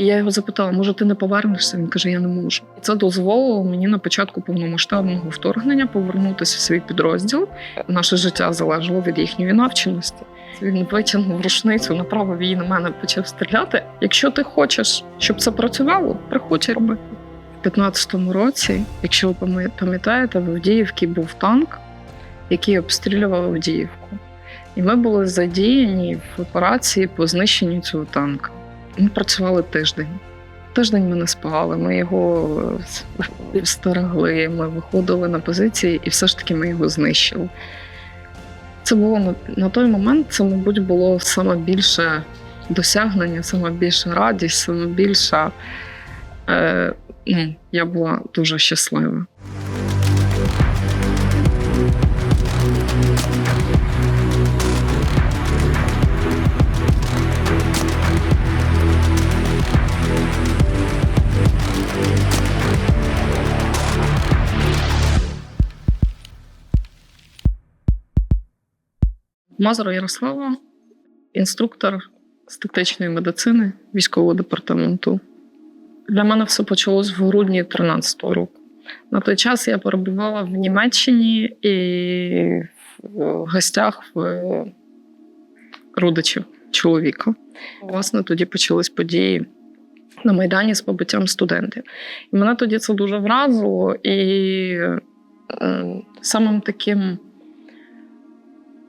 І я його запитала: може, ти не повернешся? Він каже: Я не можу. І це дозволило мені на початку повномасштабного вторгнення повернутися в свій підрозділ. Наше життя залежало від їхньої навченості. Він витягнув рушницю, направив її на мене, почав стріляти. Якщо ти хочеш, щоб це працювало, приходь і роби. У 15-му році, якщо ви пам'ятаєте, в Авдіївці був танк, який обстрілював Авдіївку. І ми були задіяні в операції по знищенню цього танка. Ми працювали тиждень. Тиждень ми не спали, ми його е, стерегли, ми виходили на позиції, і все ж таки ми його знищили. Це було на, на той момент, це, мабуть, було саме більше досягнення, саме більша радість, саме більша. Е, ну, я була дуже щаслива. Мазур Ярослава, інструктор з тактичної медицини військового департаменту. Для мене все почалось в грудні 13-го року. На той час я перебувала в Німеччині і в гостях в родичів чоловіка. Власне, тоді почались події на Майдані з побиттям студентів. І мене тоді це дуже вразило. І е, самим таким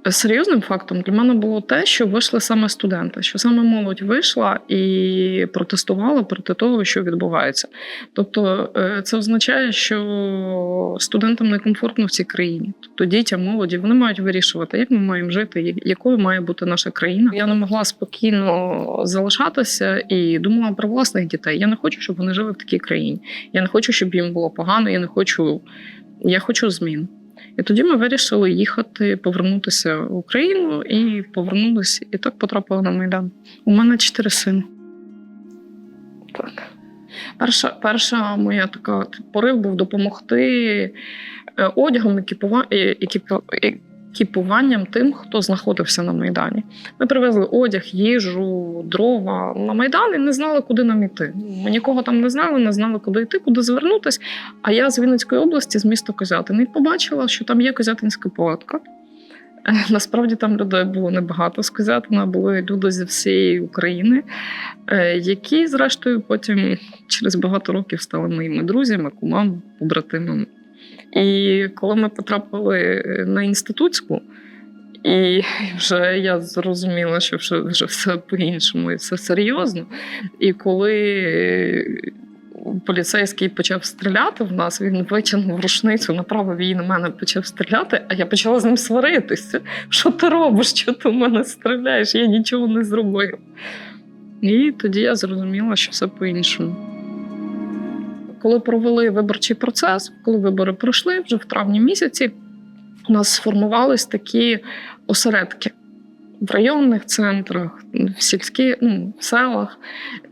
серйозним фактом для мене було те, що вийшли саме студенти, що саме молодь вийшла і протестувала проти того, що відбувається. Тобто, е, це означає, що студентам некомфортно в цій країні. Тобто дітям, молоді, вони мають вирішувати, як ми маємо жити, якою має бути наша країна. Я не могла спокійно залишатися і думала про власних дітей. Я не хочу, щоб вони жили в такій країні. Я не хочу, щоб їм було погано. Я не хочу. Я хочу змін. І тоді ми вирішили їхати, повернутися в Україну і повернулися, і так потрапили на Майдан. У мене чотири сини. Так. Перша, перша моя така порив був допомогти е, одягом, екіпува... е, екіпу... екіпуванням тим, хто знаходився на Майдані. Ми привезли одяг, їжу, дрова на Майдан і не знали, куди нам іти. Ми нікого там не знали, не знали, куди йти, куди звернутися. А я з Вінницької області, з міста Козятин, і побачила, що там є Козятинська палатка. Е, Насправді там людей було небагато з Козятина, були люди зі всієї України, е, які, зрештою, потім через багато років стали моїми друзями, кумами, побратимами. І коли ми потрапили е, на інститутську, і вже я зрозуміла, що вже, вже все по-іншому і все серйозно. І коли е, поліцейський почав стріляти в нас, він витягнув рушницю, направив її на мене, почав стріляти, а я почала з ним сваритися. Що ти робиш? Що ти в мене стріляєш? Я нічого не зробив. І тоді я зрозуміла, що все по-іншому. Коли провели виборчий процес, коли вибори пройшли вже в травні місяці, у нас сформувались такі осередки в районних центрах, в сільських ну, в селах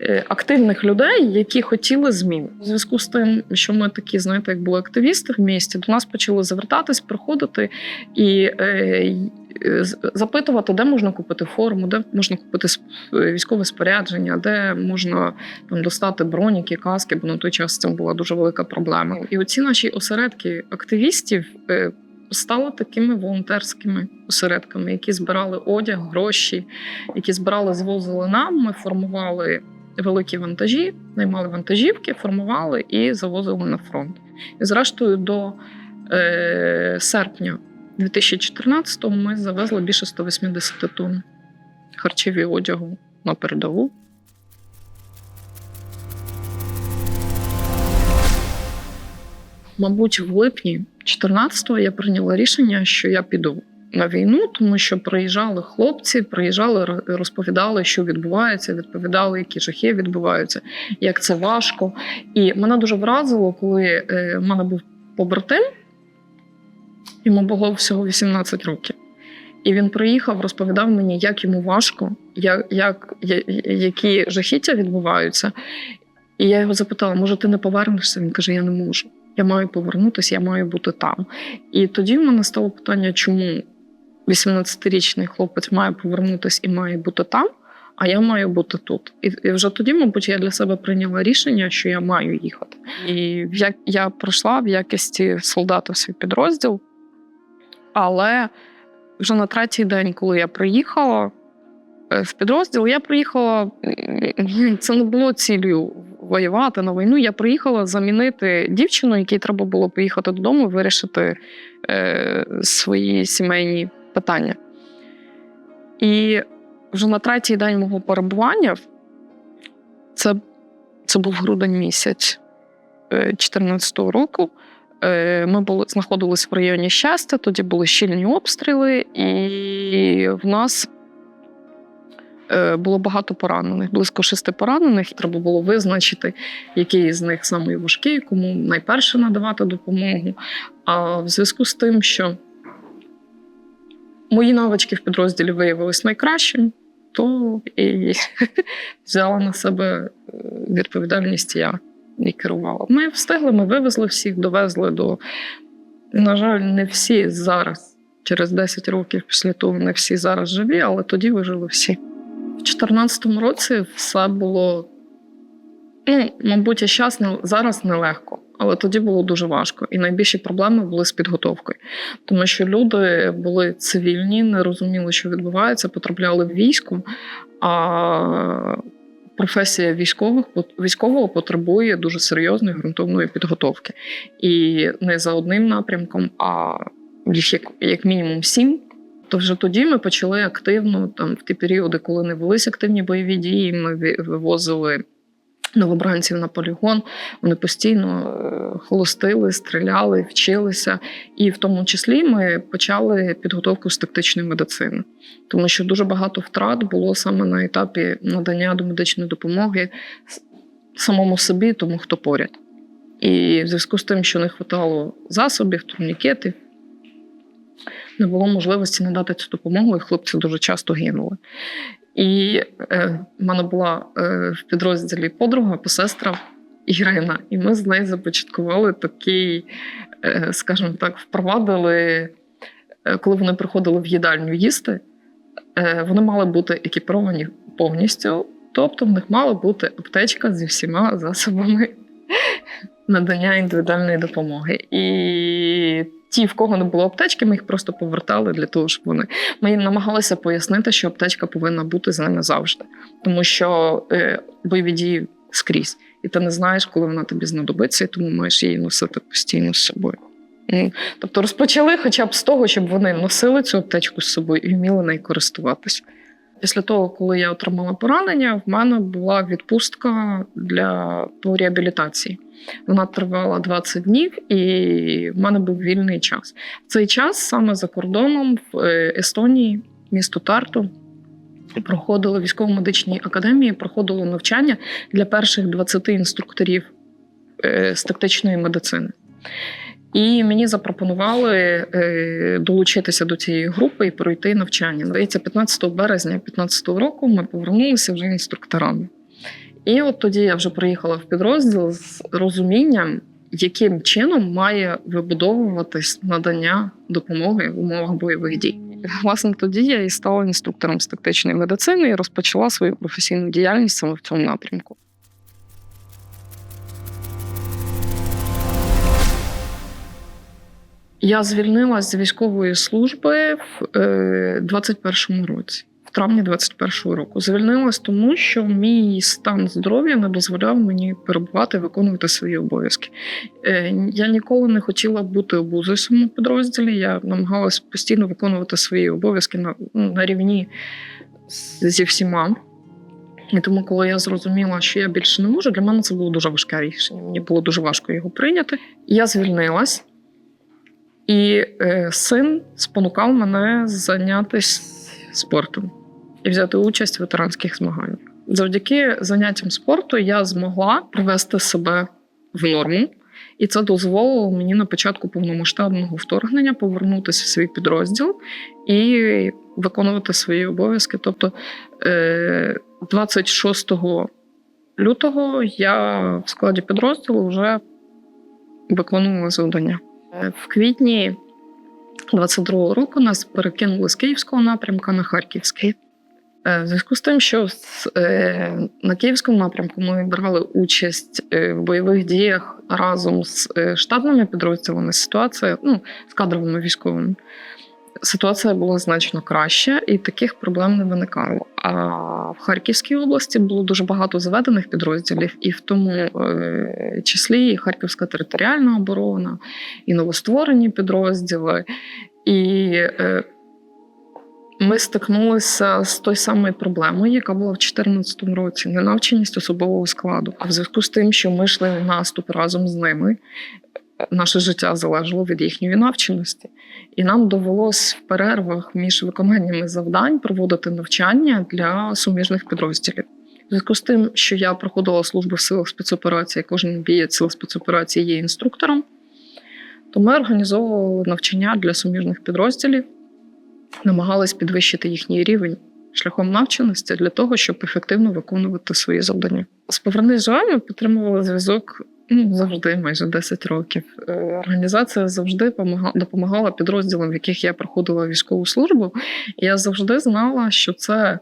е, активних людей, які хотіли змін. У зв'язку з тим, що ми такі, знаєте, як були активісти в місті, до нас почали звертатись, приходити і е, запитувати, де можна купити форму, де можна купити е, військове спорядження, де можна там достати броніки, каски, бо на той час це була дуже велика проблема. І оці наші осередки активістів. е, Стали такими волонтерськими осередками, які збирали одяг, гроші, які збирали, звозили нам. Ми формували великі вантажі, наймали вантажівки, формували і завозили на фронт. І зрештою, до е, серпня 2014-го ми завезли більше 180 тонн харчів одягу на передову. Мабуть, в липні 14-го я прийняла рішення, що я піду на війну, тому що приїжджали хлопці, приїжджали, розповідали, що відбувається, відповідали, які жахи відбуваються, як це важко. І мене дуже вразило, коли е, в мене був побратим, йому було всього 18 років. І він приїхав, розповідав мені, як йому важко, як, як, які жахіття відбуваються. І я його запитала: може, ти не повернешся? Він каже: Я не можу. Я маю повернутися, я маю бути там. І тоді в мене стало питання, чому 18-річний хлопець має повернутися і має бути там, а я маю бути тут. І, і вже тоді, мабуть, я для себе прийняла рішення, що я маю їхати. І як я пройшла в якості солдата в свій підрозділ, але вже на третій день, коли я приїхала е, в підрозділ, я приїхала. Це не було цілею воювати на війну. Я приїхала замінити дівчину, якій треба було поїхати додому і вирішити е, свої сімейні питання. І вже на третій день мого перебування це, це був грудень місяць 2014 року. Е, Ми були знаходились в районі щастя, тоді були щільні обстріли, і в нас е, було багато поранених, близько шести поранених. Треба було визначити, який з них самий важкий, кому найперше надавати допомогу. А в зв'язку з тим, що мої навички в підрозділі виявились найкращим, то і взяла на себе е, відповідальність я і керувала. Ми встигли, ми вивезли всіх, довезли до. На жаль, не всі зараз, через 10 років після того, не всі зараз живі, але тоді вижили всі. В 2014 році все було, ну, мабуть, і щас зараз нелегко, але тоді було дуже важко. І найбільші проблеми були з підготовкою, тому що люди були цивільні, не розуміли, що відбувається, потрапляли в військо. А професія військових військового потребує дуже серйозної ґрунтовної підготовки. І не за одним напрямком, а їх як, як мінімум сім. То вже тоді ми почали активно, там в ті періоди, коли не велись активні бойові дії, ми вивозили новобранців на полігон. Вони постійно е, холостили, стріляли, вчилися. І в тому числі ми почали підготовку з тактичної медицини, тому що дуже багато втрат було саме на етапі надання домедичної допомоги самому собі, тому хто поряд. І в зв'язку з тим, що не вистачало засобів, турнікетів, не було можливості надати цю допомогу, і хлопці дуже часто гинули. І е, в мене була е, в підрозділі подруга, посестра Ірина, і ми з нею започаткували такий, е, скажімо так, впровадили, е, коли вони приходили в їдальню їсти, е, вони мали бути екіпіровані повністю. Тобто в них мала бути аптечка зі всіма засобами надання індивідуальної допомоги. І ті, в кого не було аптечки, ми їх просто повертали для того, щоб вони. Ми їм намагалися пояснити, що аптечка повинна бути з ними завжди, тому що е, бойові дії скрізь, і ти не знаєш, коли вона тобі знадобиться, і тому маєш її носити постійно з собою. Тобто розпочали хоча б з того, щоб вони носили цю аптечку з собою і вміли нею користуватися. Після того, коли я отримала поранення, в мене була відпустка для по реабілітації. Вона тривала 20 днів, і в мене був вільний час. В цей час саме за кордоном в е, Естонії, місто Тарту, проходили військово-медичній академії, проходило навчання для перших 20 інструкторів е, з тактичної медицини. І мені запропонували е, долучитися до цієї групи і пройти навчання. Здається, 15 березня 2015 року ми повернулися вже інструкторами. І от тоді я вже приїхала в підрозділ з розумінням, яким чином має вибудовуватись надання допомоги в умовах бойових дій. Власне, тоді я і стала інструктором з тактичної медицини і розпочала свою професійну діяльність саме в цьому напрямку. Я звільнилась з військової служби в е, 21-му році, травні 21-го року. Звільнилась тому, що мій стан здоров'я не дозволяв мені перебувати, виконувати свої обов'язки. Е, я ніколи не хотіла бути обузою своєму підрозділі. Я намагалась постійно виконувати свої обов'язки на, ну, на рівні зі всіма. І тому, коли я зрозуміла, що я більше не можу, для мене це було дуже важке рішення. Мені було дуже важко його прийняти. Я звільнилась. І е, син спонукав мене зайнятися спортом і взяти участь в ветеранських змаганнях. Завдяки заняттям спорту я змогла привести себе в норму, і це дозволило мені на початку повномасштабного вторгнення повернутися в свій підрозділ і виконувати свої обов'язки. Тобто, е, 26 лютого я в складі підрозділу вже виконувала завдання. Е, В квітні 22-го року нас перекинули з київського напрямка на харківський. Е, В зв'язку з тим, що е, на київському напрямку ми брали участь е, в бойових діях разом з штатними підрозділами, ситуація ну, з кадровими військовими. Ситуація була значно краща, і таких проблем не виникало. А в Харківській області було дуже багато заведених підрозділів, і в тому числі і Харківська територіальна оборона, і новостворені підрозділи. І ми стикнулися з той самою проблемою, яка була в 2014 році, ненавченість особового складу. А в зв'язку з тим, що ми йшли в наступ разом з ними, наше життя залежало від їхньої навченості. І нам довелось в перервах між виконаннями завдань проводити навчання для суміжних підрозділів. В зв'язку з тим, що я проходила службу в силах спецоперації, кожен бієць сил спецоперації є інструктором, то ми організовували навчання для суміжних підрозділів, намагались підвищити їхній рівень шляхом навченості для того, щоб ефективно виконувати свої завдання. З поверни ми підтримували зв'язок ну, завжди, майже 10 років. Е, Організація завжди помага- допомагала підрозділам, в яких я проходила військову службу. І я завжди знала, що це,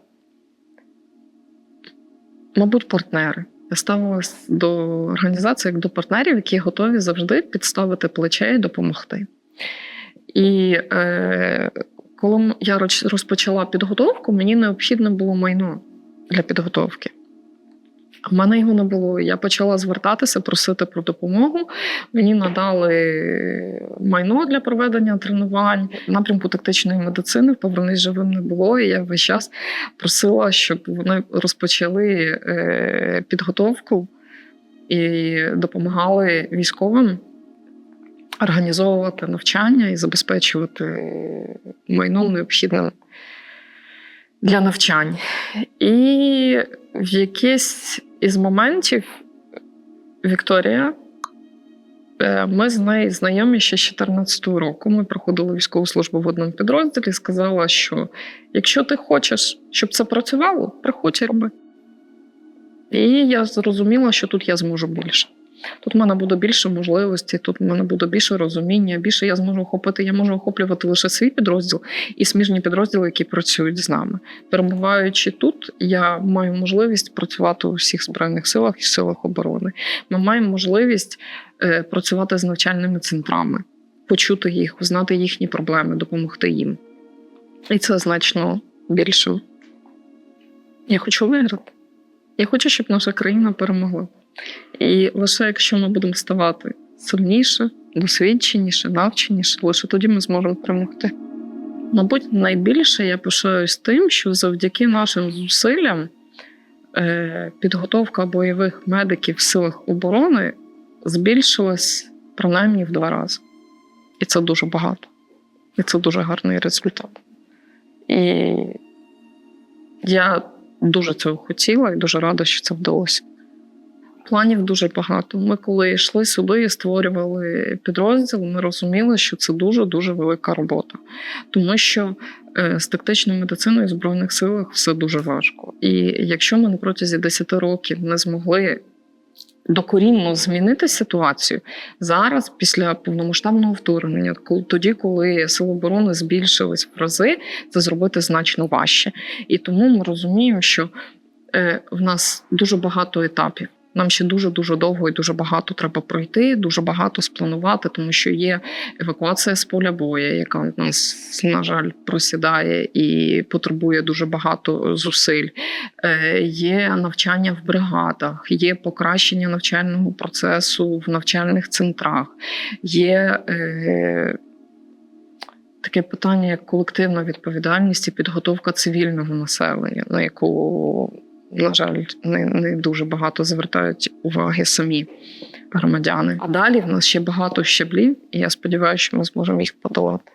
мабуть, партнери. Я ставилась до організації як до партнерів, які готові завжди підставити плече і допомогти. І е, коли я розпочала підготовку, мені необхідне було майно для підготовки. В мене його не було. Я почала звертатися, просити про допомогу. Мені надали майно для проведення тренувань. Напрямку тактичної медицини повернись живим не було. І я весь час просила, щоб вони розпочали е, підготовку і допомагали військовим організовувати навчання і забезпечувати майно необхідне для навчань. І в якийсь із моментів Вікторія, е, ми з нею знайомі ще з 2014 року. Ми проходили військову службу в одному підрозділі. Сказала, що якщо ти хочеш, щоб це працювало, приходь і роби. І я зрозуміла, що тут я зможу більше. Тут в мене буде більше можливостей, тут в мене буде більше розуміння, більше я зможу охопити. Я можу охоплювати лише свій підрозділ і сміжні підрозділи, які працюють з нами. Перебуваючи тут, я маю можливість працювати у всіх збройних силах і силах оборони. Ми маємо можливість е, працювати з навчальними центрами, почути їх, знати їхні проблеми, допомогти їм. І це значно більше. Я хочу виграти. Я хочу, щоб наша країна перемогла. І лише якщо ми будемо ставати сильніше, досвідченіше, навченіше, лише тоді ми зможемо перемогти. Мабуть, найбільше я пишаюсь тим, що завдяки нашим зусиллям е, підготовка бойових медиків в силах оборони збільшилась принаймні в два рази. І це дуже багато. І це дуже гарний результат. І я дуже цього хотіла і дуже рада, що це вдалося. Планів дуже багато. Ми, коли йшли сюди і створювали підрозділ, ми розуміли, що це дуже дуже велика робота, тому що е, з тактичною медициною в збройних силах все дуже важко. І якщо ми на протязі 10 років не змогли докорінно змінити ситуацію зараз, після повномасштабного вторгнення, тоді, коли сили оборони збільшились в рази, це зробити значно важче. І тому ми розуміємо, що е, в нас дуже багато етапів. Нам ще дуже дуже довго і дуже багато треба пройти, дуже багато спланувати, тому що є евакуація з поля бою, яка в нас, на жаль, просідає і потребує дуже багато зусиль. Е, Є навчання в бригадах, є покращення навчального процесу в навчальних центрах, є е, таке питання, як колективна відповідальність і підготовка цивільного населення, на яку на жаль, не, не дуже багато звертають уваги самі громадяни. А далі в нас ще багато щаблів, і я сподіваюся, що ми зможемо їх подолати.